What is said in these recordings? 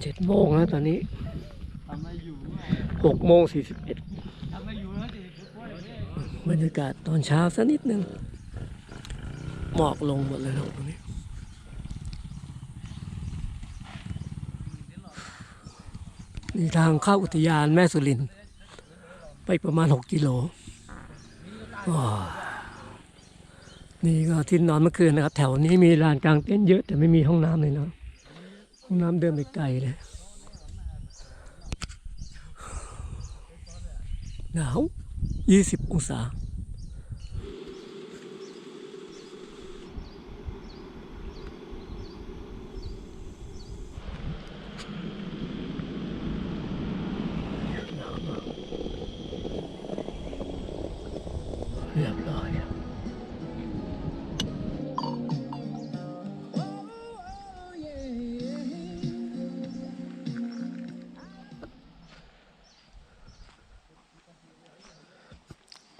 เจ็ดโมงแล้วตอนนี้หกโมงสี่สิบเอ็ดบรรยากาศตอนเช้าสักนิดหนึ่งหมอกลงหมดเลยตรงนี้นี่ทางเข้าอุทยานแม่สุริน ไปประมาณหกกิโลว้าว นี่ก็ที่นอนเมื่อคืนนะครับ แถวนี้มีลานกลางเต็นท์เยอะแต่ไม่มีห้องน้ำเลยเนาะห้องน้ำเดินไปไกลเลยหนาวยี่สิบองศา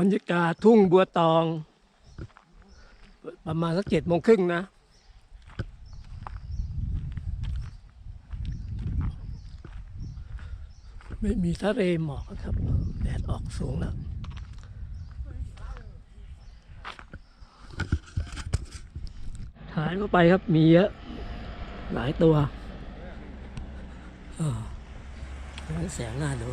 บรรยากาศทุ่งบัวตอง ประมาณสักเจ็ดโมงครึ่งนะ ไม่มีทะเลหมอกครับ แดดออกสูงแล้วฐานเข้าไปครับมีเยอะ หลายตัวแสงหน้าดู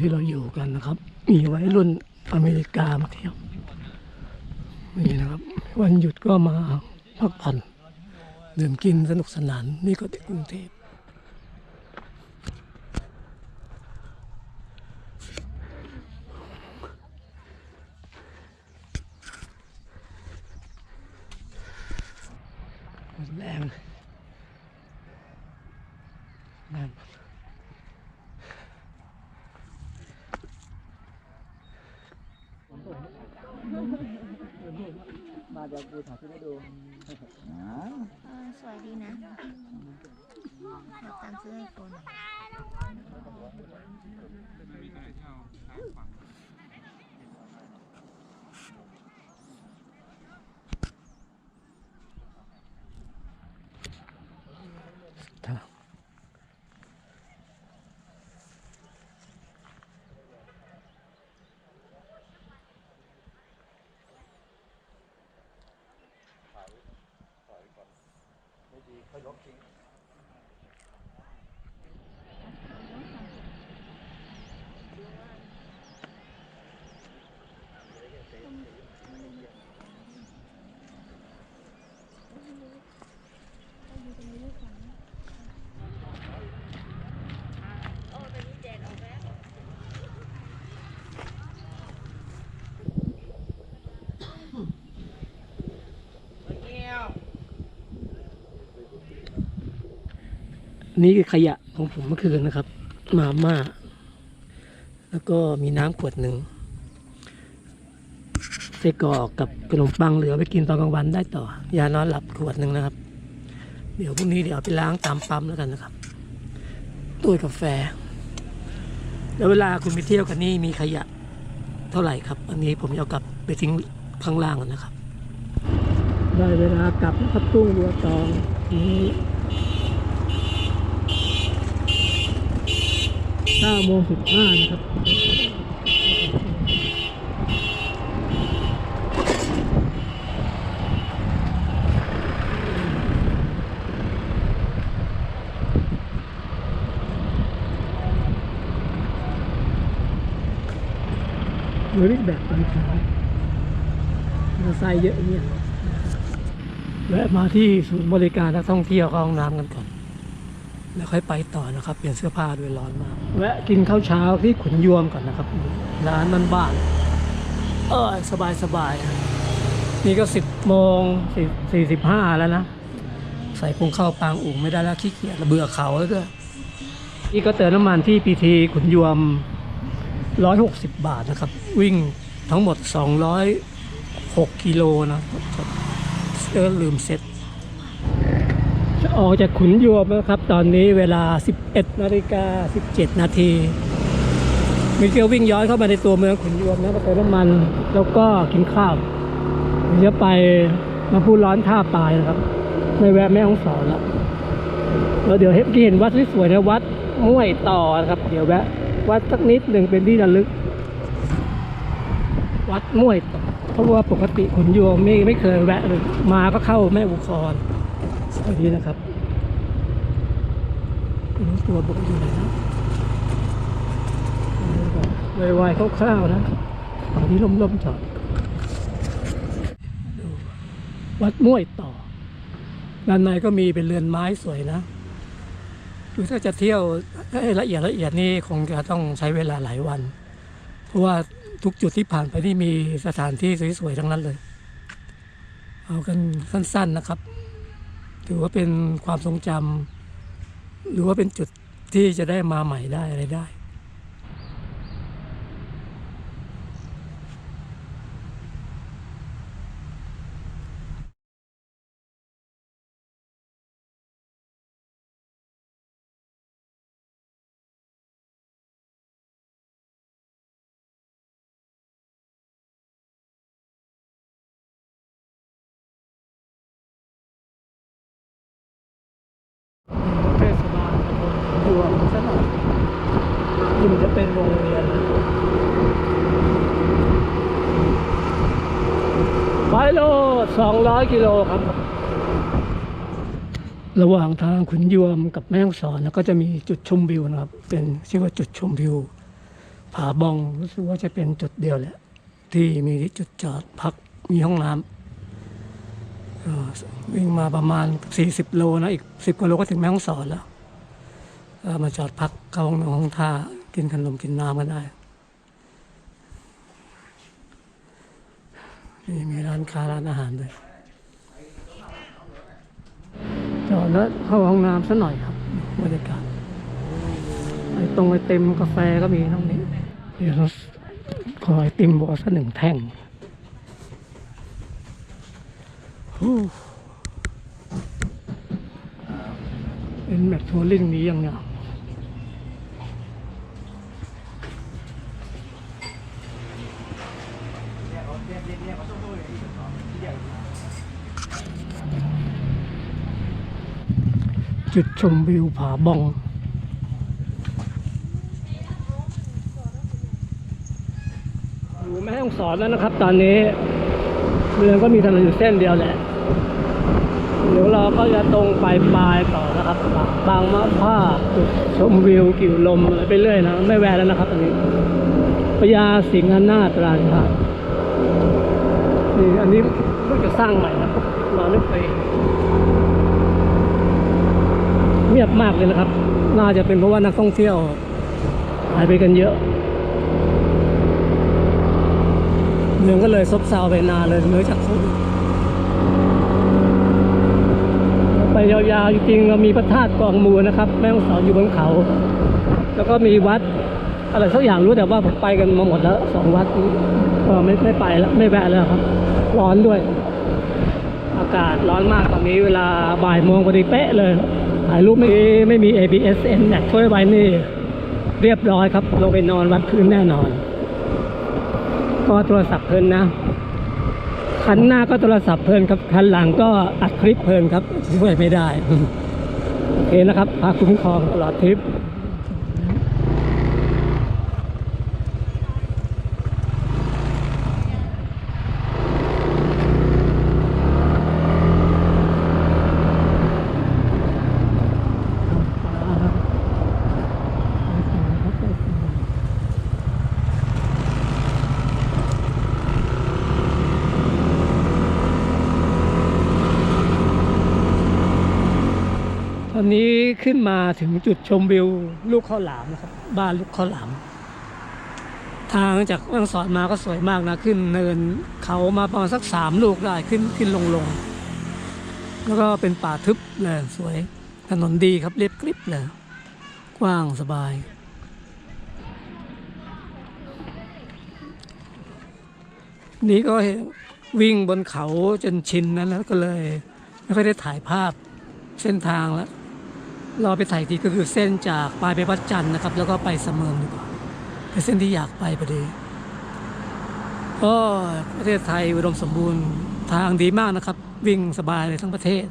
ที่เราอยู่กันนะครับ มีไว้รุ่นอเมริกามาเที่ยวนี่นะครับ วันหยุดก็มาพักผ่อนดื่มกินสนุกสนาน นี่ก็เด็กรุงเทพแรงแรง by locking นี่คือขยะของผมเมื่อคืนนะครับ มาม่า แล้วก็มีน้ำขวดหนึ่งไส้กรอกกับขนมปังเหลือไปกินตอนกลางวันได้ต่อ ยานอนหลับขวดหนึ่งนะครับ เดี๋ยวพรุ่งนี้เดี๋ยวไปล้างตามปั๊มแล้วกันนะครับตู้กาแฟ แล้วเวลาคุณไปเที่ยวกันนี่มีขยะเท่าไหร่ครับ อันนี้ผมจะเอากลับไปทิ้งข้างล่างแล้วนะครับ ได้เวลากลับนะครับตุ้งบัวตองนี้ เก้าโมงสิบห้านะครับเรือรีแบบตอนเช้ามอเตอร์ไซค์เยอะเนี่ยแวะมาที่ศูนย์บริการนักท่องเที่ยวเข้าห้องน้ำกันก่อน แล้วค่อยไปต่อนะครับ เปลี่ยนเสื้อผ้าด้วยร้อนมาก แวะกินข้าวเช้าที่ขุนยวมก่อนนะครับ ร้านมันบ้านเออสบายสบาย นี่ก็สิบโมงสี่สิบห้าแล้วนะ ใส่พุงเข้าปางอุ่งไม่ได้แล้วขี้เกียจระเบื่อเขาแล้วก็นี่ก็เติมน้ำมันที่พีทีขุนยวม160บบาทนะครับ วิ่งทั้งหมด206กิโลนะเออลืมเซ็ต จะออกจากขุนยวมนะครับ ตอนนี้เวลา 11นาฬิกา17 นาทีมีเกียววิ่งย้อนเข้ามาในตัวเมืองขุนยวมนะมาเติมน้ำมัน แล้วก็กินข้าวเดี๋ยวจะไปมาพูดร้อนท่าปลายนะครับไม่แวะแม่ห้องสอนแล้วแล้วเดี๋ยวเห็นที่เห็นวัดที่สวยนะวัดม้วยต่อนะครับ เดี๋ยวแวะวัดสักนิดหนึ่งเป็นที่ระลึก วัดม้วยต่อเพราะว่าปกติขุนยวมไม่ไม่เคยแวะเลยมาก็เข้าแม่อุคร สวัสดีนะครับไม่รู้ตัวบกอยู่ไหนนะไวๆคร่าวๆนะตอนนี้ล่มๆจอดดูวัดม้วยต่อ ด้านในก็มีเป็นเรือนไม้สวยนะ คือถ้าจะเที่ยวให้ละเอียดละเอียดนี่คงจะต้องใช้เวลาหลายวัน เพราะว่าทุกจุดที่ผ่านไปที่มีสถานที่สวยๆทั้งนั้นเลย เอากันสั้นๆนะครับ ถือว่าเป็นความทรงจำหรือว่าเป็นจุดที่จะได้มาใหม่ได้อะไรได้ 200 กิโลครับ ระหว่างทางขุนยวมกับแม่ฮ่งสอนก็จะมีจุดชมวิวนะครับ เป็นชื่อว่าจุดชมวิว ผาบองรู้สึกว่าจะเป็นจุดเดียวแหละ ที่มีจุดจอดพักมีห้องน้ำวิ่งมาประมาณ 40 โลนะ อีก 10กว่าโลก็ถึงแม่ฮ่งสอนแล้วมาจอดพักเข้าห้องน้ำห้องท่ากินขนมกินน้ำกันได้ นี่มีร้านค้าร้านอาหารด้วยจอดแล้วเข้าห้องน้ำสักหน่อยครับบรรยากาศไอ้ตรงไอเต็มกาแฟก็มีตรงนี้เดี๋ยวเราขอไอติมบอสักหนึ่งแท่งเป็นแบบทัวริ่งนี้ยังเนี่ย จุดชมวิวผาบองอยู่แม่ต้องสอนแล้วนะครับ ตอนนี้เมืองก็มีถนนอยู่เส้นเดียวแหละเดี๋ยวเราก็จะตรงไปปลายต่อนะครับ บางมะผ้าจุดชมวิวกิ่วลมอะไรไปเรื่อยนะไม่แวะแล้วนะครับอันนี้พญาสิงห์นาตราชานี่อันนี้เพิ่งจะสร้างใหม่นะมาไม่เคย เงียบมากเลยนะครับ น่าจะเป็นเพราะว่านักท่องเที่ยวหายไปกันเยอะ เมืองก็เลยซบเซาไปนานเลยเนื่องจากโควิดไปยาวๆจริงๆเรามีพระธาตุกองมูลนะครับ แม่ฮ่องสอนอยู่บนเขา แล้วก็มีวัดอะไรสักอย่างรู้แต่ว่าผมไปกันมาหมดแล้วสองวัดนี้ก็ไม่ไม่ไปแล้วไม่แวะแล้วครับ ร้อนด้วย อากาศร้อนมากตอนนี้เวลาบ่ายโมงพอดีเป๊ะเลย ถ่ายรูปไม่ไม่มี ABS N แอคช่วยไว้นี่ เรียบร้อยครับ ลงไปนอนวัดคืนแน่นอน ก็โทรศัพท์เพลินนะคันหน้าก็โทรศัพท์เพลินครับคันหลังก็อัดคลิปเพลินครับช่วยไม่ได้ โอเคนะครับพาคุ้มครองตลอดทริป ตอนนี้ขึ้นมาถึงจุดชมวิวลูกข้าวหลามนะครับ บ้านลูกข้าวหลาม ทางจากแม่งสอนมาก็สวยมากนะ ขึ้นเนินเขามาประมาณสักสามลูกได้ขึ้นขึ้นลงลงแล้วก็เป็นป่าทึบเลยสวยถนนดีครับเรียบกริบเลยกกว้างสบาย นี่ก็เห็นวิ่งบนเขาจนชินนั้นแล้วก็เลย ไม่ค่อยได้ถ่ายภาพเส้นทางแล้ว เรอไปถ่ายทีก็คือเส้นจากปลายไปวัดจันทร์นะครับ แล้วก็ไปเสมิงดีกว่าเป็นเส้นที่อยากไปพอดีก็ประเทศไทยอุดมสมบูรณ์ทางดีมากนะครับ วิ่งสบายเลยทั้งประเทศ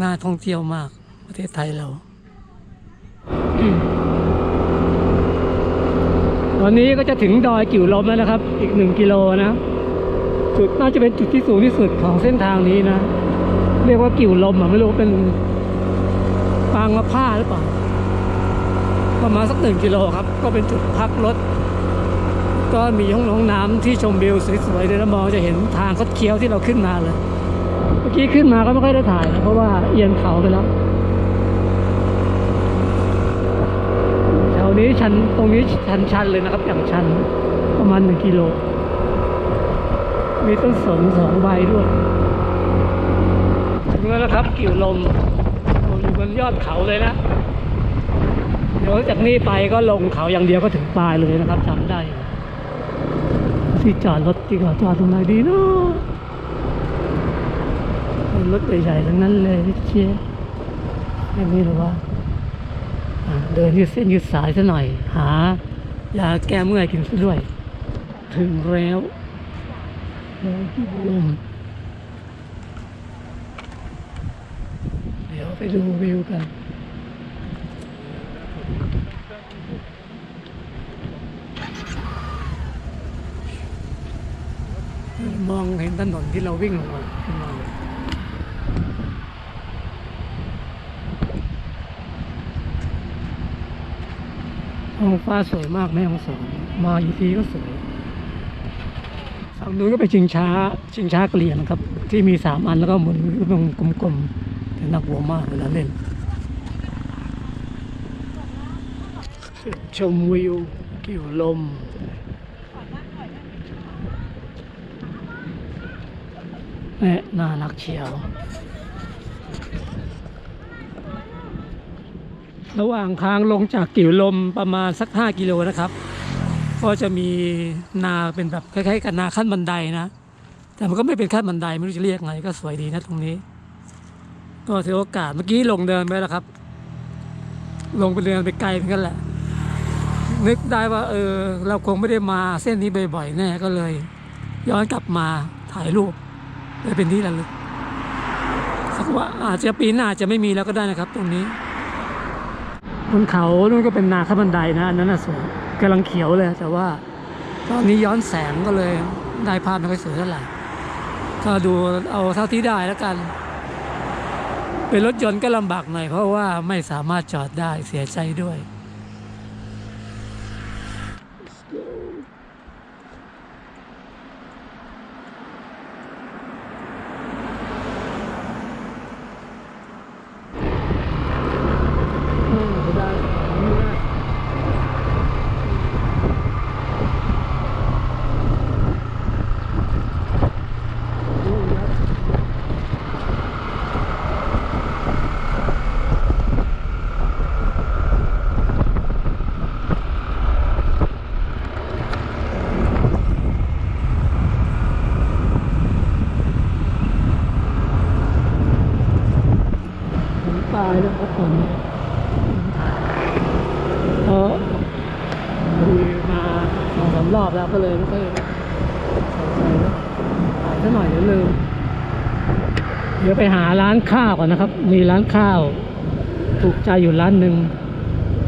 น่าท่องเที่ยวมากประเทศไทยเรา ตอนนี้ก็จะถึงดอยกิ่วลมแล้วนะครับ อีกหนึ่งกิโลนะจุดน่าจะเป็นจุดที่สูงที่สุดของเส้นทางนี้นะ เรียกว่ากิ่วลมอะไม่รู้เป็น ปางมะผ้าหรือเปล่า ประมาณสักหนึ่งกิโลครับ ก็เป็นจุดพักรถ ก็มีห้องน้องน้ำที่ชมวิวสวยๆเลยแล้วมองจะเห็นทางคดเคี้ยวที่เราขึ้นมาเลย เมื่อกี้ขึ้นมาก็ไม่ค่อยได้ถ่ายนะเพราะว่าเอียงเขาไปแล้วแถวนี้ชันตรงนี้ชันชันเลยนะครับอย่างชันประมาณหนึ่งกิโล มีต้นสนสองใบด้วยถึงแล้วนะครับกิ่วลม ยอดเขาเลยนะเดี๋ยวจากนี้ไปก็ลงเขาอย่างเดียวก็ถึงปลายเลยนะครับจำได้ ที่จอดรถดีกว่าจอดตรงไหนดีเนาะรถใหญ่ๆทั้งนั้นเลยเชียไม่มีหรอว่าเดินยืดเส้นยืดสายซะหน่อย หายาแก้เมื่อยกินซะด้วย ถึงแล้วแล้วที่ลมเดี๋ยว ไปดูวิวกันมองเห็นถนนที่เราวิ่งลงมาขึ้นมาเลยท้องฟ้าสวยมากแม่ของสอนมาอีกทีก็สวยฝั่งนู้นก็เป็นชิงช้าชิงช้าเกลียนครับ ที่มีสามอันแล้วก็หมุนเป็นกลมๆ แต่หนักหัวมากเวลาเล่น ชมวิวกิ่วลมแม่น่ารักเชียว ระหว่างทางลงจากกิ่วลมประมาณสักห้ากิโลนะครับ ก็จะมีนาเป็นแบบคล้ายๆกับนาขั้นบันไดนะ แต่มันก็ไม่เป็นขั้นบันไดไม่รู้จะเรียกไงก็สวยดีนะตรงนี้ ก็ถือโอกาสเมื่อกี้ลงเดินไปแล้วครับ ลงไปเดินไปไกลเหมือนกันแหละ นึกได้ว่า เออ เราคงไม่ได้มาเส้นนี้บ่อยๆแน่ก็เลย ย้อนกลับมาถ่ายรูปได้เป็นที่ระลึกสักว่าอาจจะปีหน้าจะไม่มีแล้วก็ได้นะครับ ตรงนี้บนเขานู่นก็เป็นนาข้าบันไดนะอันนั้นน่ะสวยกำลังเขียวเลย แต่ว่าตอนนี้ย้อนแสงก็เลยได้ภาพไม่ค่อยสวยเท่าไหร่ก็ดูเอาเท่าที่ได้แล้วกัน เป็นรถยนต์ก็ลำบากหน่อยเพราะว่าไม่สามารถจอดได้เสียใจด้วย อืมได้ผมตายแล้วครับผมเพราะคุยมาสองสามรอบแล้วก็เลยไม่ค่อยสนใจแล้วถ่ายซะหน่อยเดี๋ยวลืม เดี๋ยว ไปหาร้านข้าวก่อนนะครับ มีร้านข้าว ถูกใจอยู่ร้านหนึ่ง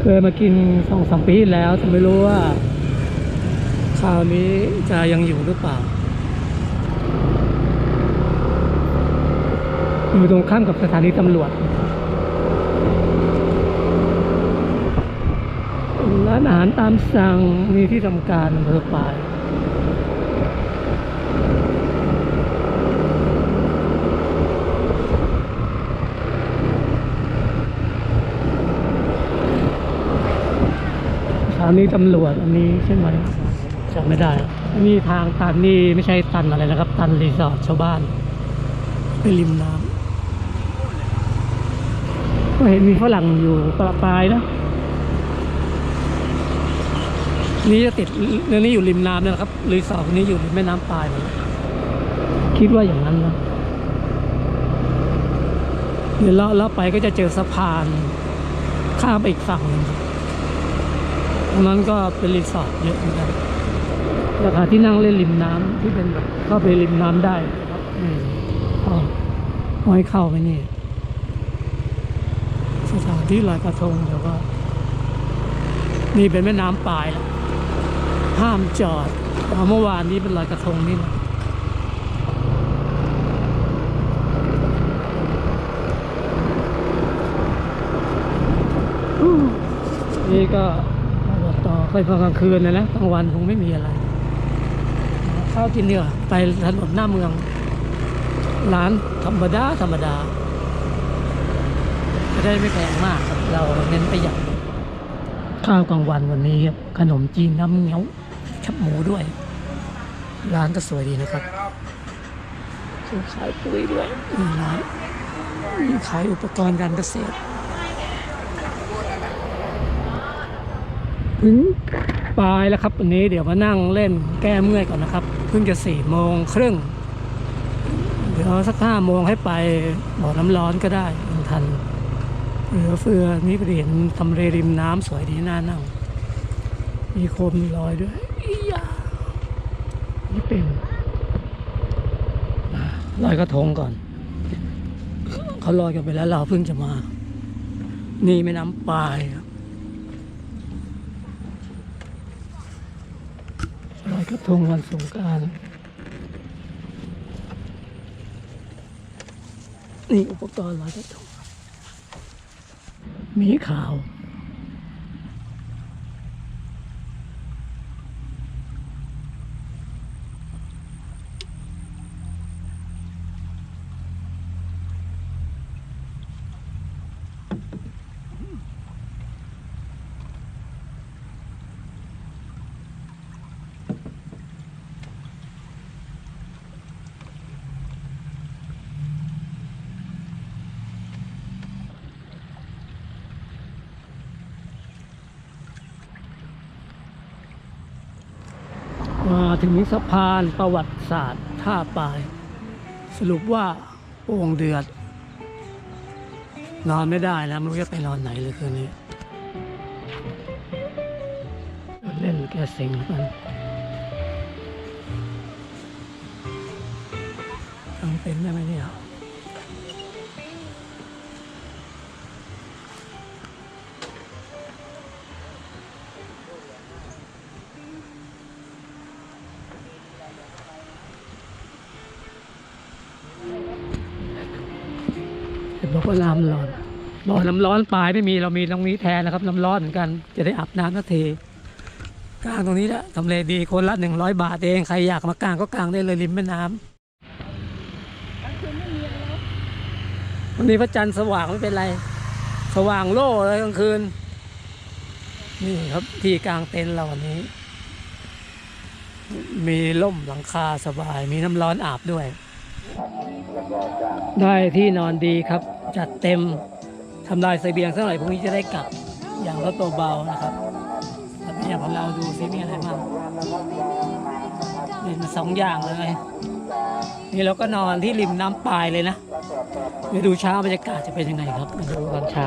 เคยมากินสองสามปีแล้วแต่ไม่รู้ว่าคราวนี้จะยังอยู่หรือเปล่า อยู่ตรงข้ามกับสถานีตำรวจร้านอาหารตามสั่งมีที่ทำการอำเภอปาย สถานีตำรวจอันนี้ใช่ไหมจำไม่ได้นี่ทางตันนี่ไม่ใช่ตันอะไรนะครับ ตันรีสอร์ทชาวบ้านไปริมน้ำก็เห็นมีฝรั่งอยู่ปลาปลายนะนี่จะติดเรื่องนี้อยู่ริมน้ำนะครับรีสอร์ทนี้อยู่ริมแม่น้ำปลายหมดเลยคิดว่าอย่างนั้นนะเดี๋ยวเลาะเลาะไปก็จะเจอสะพานข้ามไปอีกฝั่งหนึงครับ ตรงนั้นก็เป็นรีสอร์ทเยอะเหมือนกันราคาที่นั่งเล่นริมน้ำที่เป็นแบบเข้าไปริมน้ำได้นะครับอืมอ๋อห้อยเข้าไปนี่ สถานที่ลอยกระทงแต่ว่านี่เป็นแม่น้ำปลายแล้วห้ามจอดเอาเมื่อวานนี้เป็นลอยกระทงนี่นะอู้นี่ก็ อบตค่อยพอกลางคืนนะนะกลางวันคงไม่มีอะไรข้าวกินเนื้อไปถนนหน้าเมือง ร้านธรรมดาธรรมดาจะได้ไม่แพงมากครับเราเน้นประหยัดข้าวกลางวันวันนี้ครับขนมจีนน้ำเงี้ยวแคบหมูด้วย ร้านก็สวยดีนะครับซื้อขายปุ๋ยด้วยมีร้านมีขายอุปกรณ์การเกษตร ถึงปลายแล้วครับวันนี้เดี๋ยวมานั่งเล่นแก้เมื่อยก่อนนะครับ เพิ่งจะสี่โมงครึ่งเดี๋ยวสักห้าโมงให้ไปบ่อน้ำร้อนก็ได้ยังทันเหลือเฟือนี่ก็เห็นทำเลริมน้ำสวยดีน่านั่ง มีโคมลอยด้วยอียานี่เป็นลอยกระทงก่อน เขาลอยกันไปแล้วเราเพิ่งจะมา นี่แม่น้ำปลายครับลอยก ระทงวันสงการนี่อุปกรณ์ลอยกระทงมีข่าว ถึงสะพานประวัติศาสตร์ท่าปลาย สรุปว่าโป่งเดือด นอนไม่ได้นะไม่รู้จะไปนอนไหนเลยคืนนี้ เล่นแกเซ็งกันทำเป็นได้ไหมเนี่ย น้ำร้อนบ่อน้ำร้อนปลายไม่มีเรามีตรงนี้แทนนะครับน้ำร้อนเหมือนกัน จะได้อาบน้ำสักทีกลางตรงนี้แหละทำเลดีคนละหนึ่งร้อยบาทเองใครอยากมากลางก็กลางได้เลยริมแม่น้ำวันนี้พระจันทร์สว่างไม่เป็นไร สว่างโล่เลยกลางคืน นี่ครับที่กลางเต็นท์เราวันนี้ มีร่มหลังคาสบาย มีน้ำร้อนอาบด้วย ได้ที่นอนดีครับ จัดเต็มทำลายเสบียงสักหน่อยพรุ่งนี้จะได้กลับอย่างรถตัวเบานะครับแต่เนอย่างของเราดูซิมีอะไรบ้างนี่มาสองอย่างเลยนี่เราก็นอนที่ริมน้ำปลายเลยนะเดี๋ยวดูเช้าบรรยากาศจะเป็นยังไงครับมาดูตอนเช้า